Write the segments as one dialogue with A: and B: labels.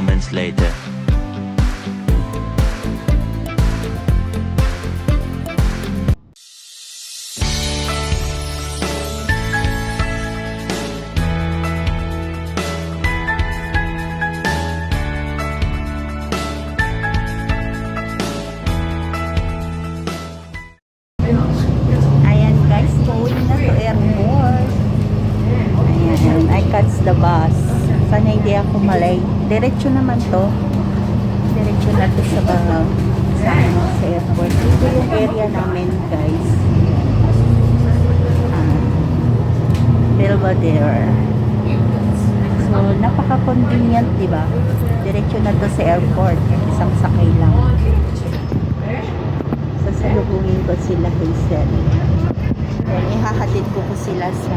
A: moments later.
B: Sana hindi ako malay. Diretso naman to. Diretso na to sa bahaw. Sa, ano, sa airport. Dito yung area namin guys. Belvedere. So, napaka-convenient, di ba? Diretso na to sa airport. Isang sakay lang. Sasalubungin ko sila Hazel. Then, ihahatid ko po sila sa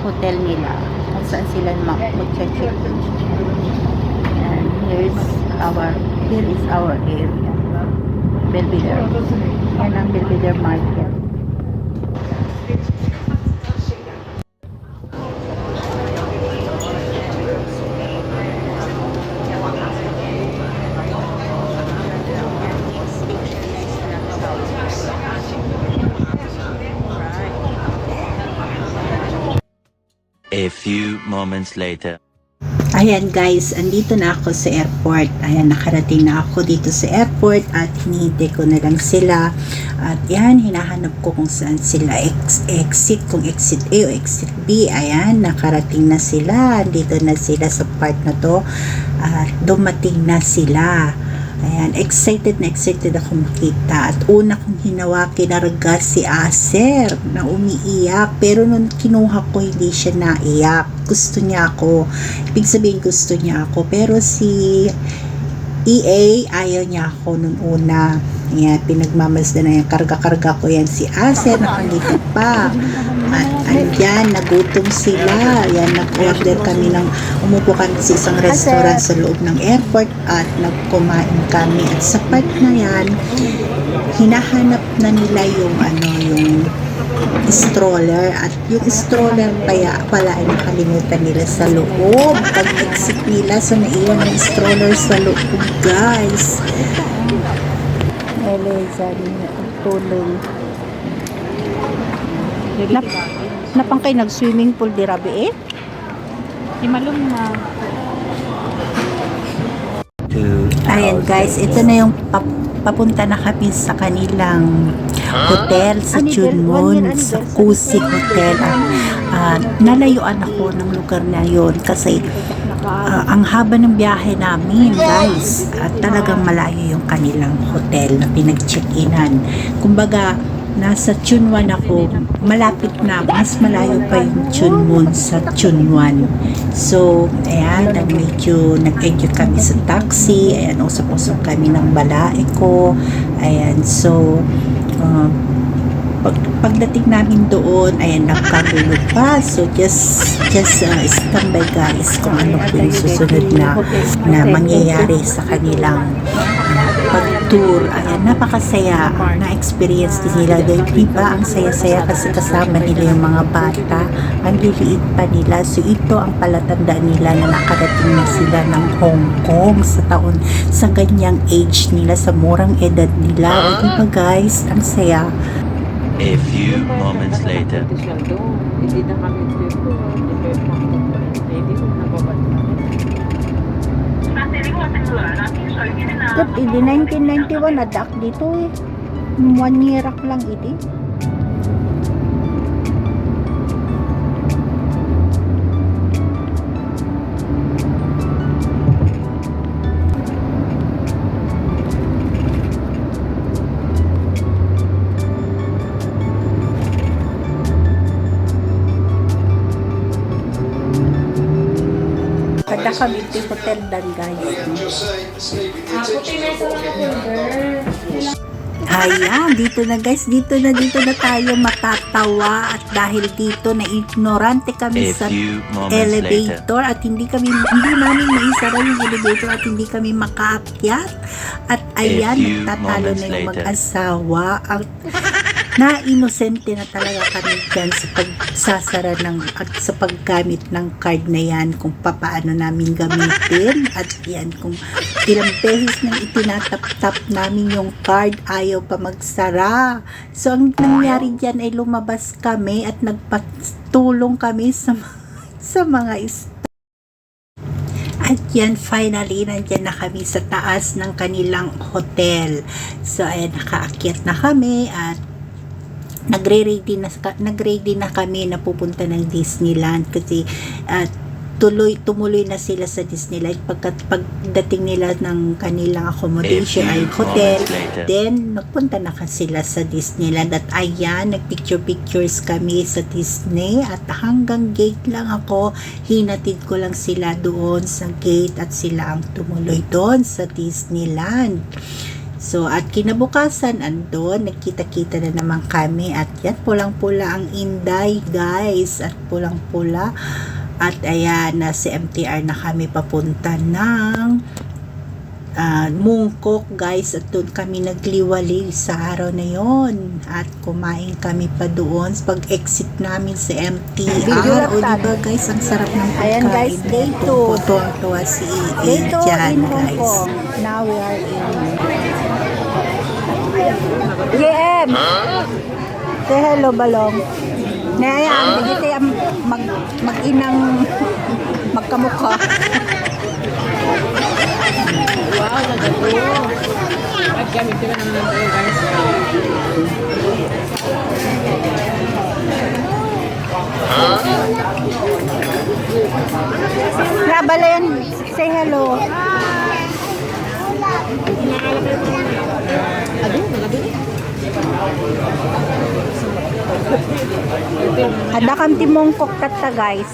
B: hotel nila kung saan sila ma- mag-check And here's our, here is our area. Belvedere. Yan ang Belvedere Market.
A: Few moments later.
B: Ayan guys, andito na ako sa airport. Ayan, nakarating na ako dito sa airport at hinihintay ko na lang sila. At yan, hinahanap ko kung saan sila ex exit, kung exit A o exit B. Ayan, nakarating na sila. Andito na sila sa part na to. At dumating na sila. Ayan, excited na excited ako makita. At una kong hinawa, kinarga si Aser na umiiyak. Pero nung kinuha ko, hindi siya naiyak. Gusto niya ako. Ibig sabihin gusto niya ako. Pero si EA, ayaw niya ako nung una. Ayan, pinagmamasdan na yan. Karga-karga ko yan. Si Aser, nakangiti pa. At andyan, nagutom sila. Ayan, nag-order kami ng, umupo kami sa isang restaurant sa loob ng airport at nagkumain kami. At sa part na yan, hinahanap na nila yung ano, yung stroller. At yung stroller kaya pala ay nakalimutan nila sa loob. Pag exit nila so naiwan yung stroller sa loob guys. Eleza tulong Nap napang kayo nag-swimming pool di rabi eh?
C: Himalong na.
B: Ayan guys, ito na yung pap- papunta na kami sa kanilang hotel sa Chunmun, sa Kusik Hotel. At nalayuan ako ng lugar na yon kasi ah, ang haba ng biyahe namin guys at talagang malayo yung kanilang hotel na pinag-check-inan. Kumbaga, nasa Chunwan ako, malapit na, mas malayo pa yung Chunmun sa Chunwan. So, ayan, nag medyo nag-enjoy kami sa taxi, ayan, usap-usap kami ng balae ko, ayan, so, uh, pag, pagdating namin doon, ayan, nagkagulo pa. So, just, just uh, standby guys kung ano po yung susunod na, na mangyayari sa kanilang uh, pag-tour. Ayan, napakasaya. Na-experience din nila. Dahil diba, ang saya-saya kasi kasama nila yung mga bata. Ang liliit pa nila. So, ito ang palatandaan nila na nakarating na sila ng Hong Kong sa taon, sa ganyang age nila, sa murang edad nila. O, diba guys, ang saya.
A: A few moments later.
C: Hindi na kami dito. Hindi ko nababad
B: Kat, idi 1991 nadak dito eh. One year lang idi. Kami ti hotel dan guys. Ayan, dito na guys, dito na dito na tayo matatawa at dahil dito na ignorante kami
A: A
B: sa
A: moments later.
B: elevator at hindi kami hindi namin maisara yung elevator at hindi kami makaakyat at ayan nagtatalo na yung mag-asawa ang na inosente na talaga kami dyan sa pagsasara ng at sa paggamit ng card na yan kung papaano namin gamitin at yan kung ilang beses nang itinatap-tap namin yung card ayaw pa magsara so ang nangyari dyan ay lumabas kami at nagpatulong kami sa sa mga is at yan, finally, nandyan na kami sa taas ng kanilang hotel. So, ayan, nakaakyat na kami at nagre-ready na, nagre-ready na kami na pupunta ng Disneyland kasi at tuloy tumuloy na sila sa Disneyland. Pagkat pagdating nila ng kanilang accommodation ay hotel then nagpunta na kasi sila sa Disneyland. At ayan nagpicture pictures kami sa Disney at hanggang gate lang ako hinatid ko lang sila doon sa gate at sila ang tumuloy doon sa Disneyland So, at kinabukasan, andon, nagkita-kita na naman kami. At yan, pulang-pula ang Inday, guys. At pulang-pula. At ayan, nasa MTR na kami papunta ng ah, Mungkok, guys. At doon kami nagliwali sa araw na yon At kumain kami pa doon pag-exit namin sa MTR. O, diba, guys, ang sarap ng pagkain.
D: Ayan, guys, day two.
B: Tuwang-tuwa si
D: Day
B: EA
D: 2
B: dyan, guys.
D: Now we are in... JM! Say hello, Balong. Nayayaan, hindi tayo mag, mag-inang magkamukha.
C: Wow, nagado. At gamit sila naman ng tayo guys.
D: Rabalen, say hello. Ada kam timongkok kata guys.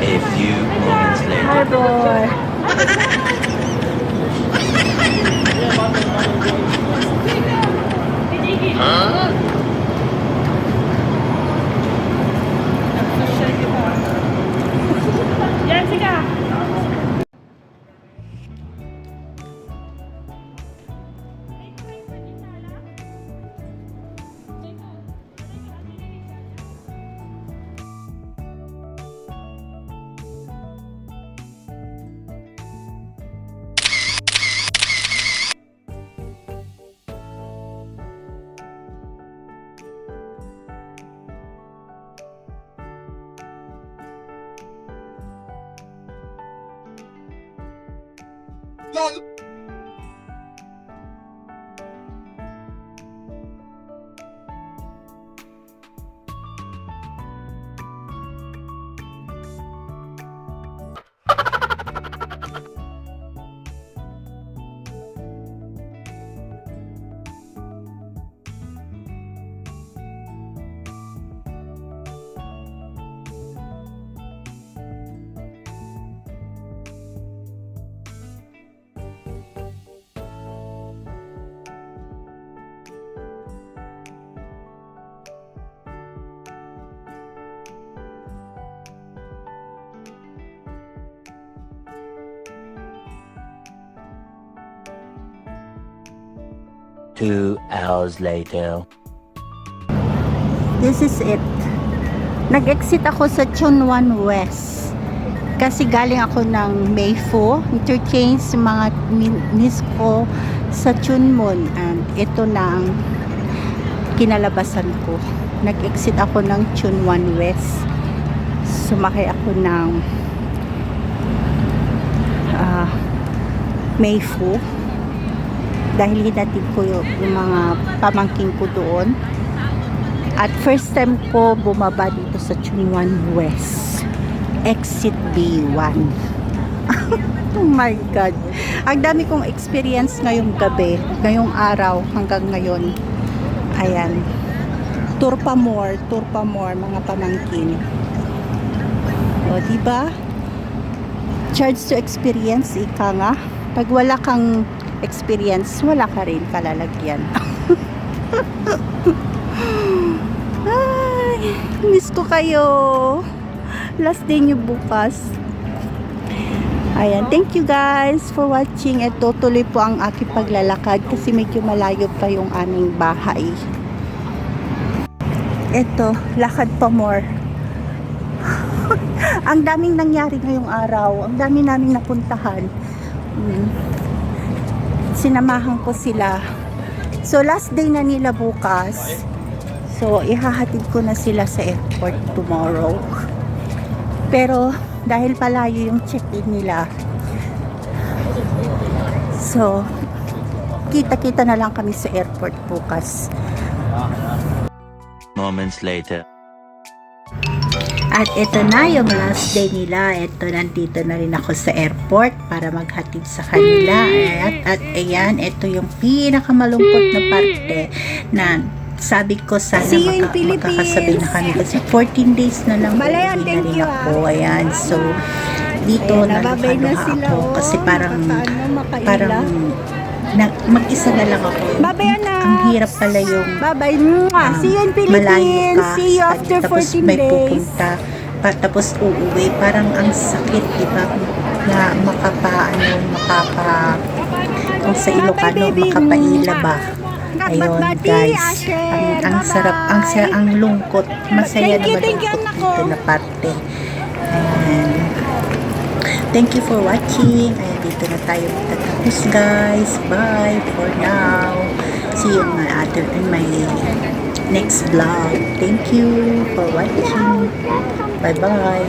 A: A few moments later.
D: Hi Lol.
A: Two hours later.
D: This is it. Nag-exit ako sa Chunwan West. Kasi galing ako ng Mayfo, interchange mga min- miss ko sa Chunmun. And ito na ang kinalabasan ko. Nag-exit ako ng Chunwan West. Sumakay ako ng ah, Mayfo dahil hinatid ko yung, yung mga pamangking ko doon. At first time ko bumaba dito sa Chunwan West. Exit B1. oh my God. Ang dami kong experience ngayong gabi, ngayong araw hanggang ngayon. Ayan. Tour pa more, tour more, mga pamangkin. O, di ba? Charge to experience, ika nga. Pag wala kang experience, wala ka rin kalalagyan. Ay, miss ko kayo. last day niyo bukas. Ayan, thank you guys for watching. Ito tuloy po ang aking paglalakad kasi medyo malayo pa yung aming bahay. Ito, lakad pa more. ang daming nangyari ngayong araw. Ang dami namin napuntahan. Mm. Sinamahan ko sila. So, last day na nila bukas. So, ihahatid ko na sila sa airport tomorrow. Pero, dahil palayo yung check-in nila, so, kita-kita na lang kami sa airport bukas.
A: Moments later.
B: At ito na yung last day nila. Ito, nandito na rin ako sa airport para maghatid sa kanila. At, at ayan, ito yung pinakamalungkot na parte na sabi ko sana
D: See you
B: maka, makakasabay na kami kasi 14 days na lang
D: Malayan,
B: uuwi na
D: thank
B: rin ako. Ayan, so dito
D: Ayan,
B: na
D: na sila,
B: ako
D: oh.
B: kasi parang
D: Paano makaila?
B: parang na, mag-isa na lang ako.
D: Bye-bye, anak.
B: Ang hirap pala yung
D: Bye-bye.
B: Um,
D: See you in Philippines.
B: ka,
D: See you after
B: tapos
D: 14
B: may
D: days.
B: pupunta. pa, tapos uuwi. Parang ang sakit di ba? Na makapa ano makapa kung sa Ilocano makapaila ba? Ayun guys. Ang, ang sarap ang sa ang lungkot. Masaya
D: Thank you,
B: na
D: thank you, ko.
B: dito na parte. Thank you for watching. Ayan dito na tayo magtatapos guys. Bye for now. See you in my other in my next vlog. Thank you for watching. Bye bye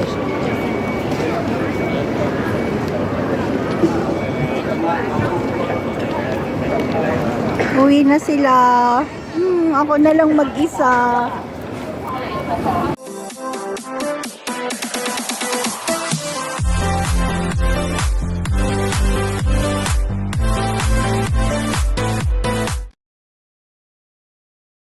D: Uwi na sila. Hmm, ako na lang mag-isa.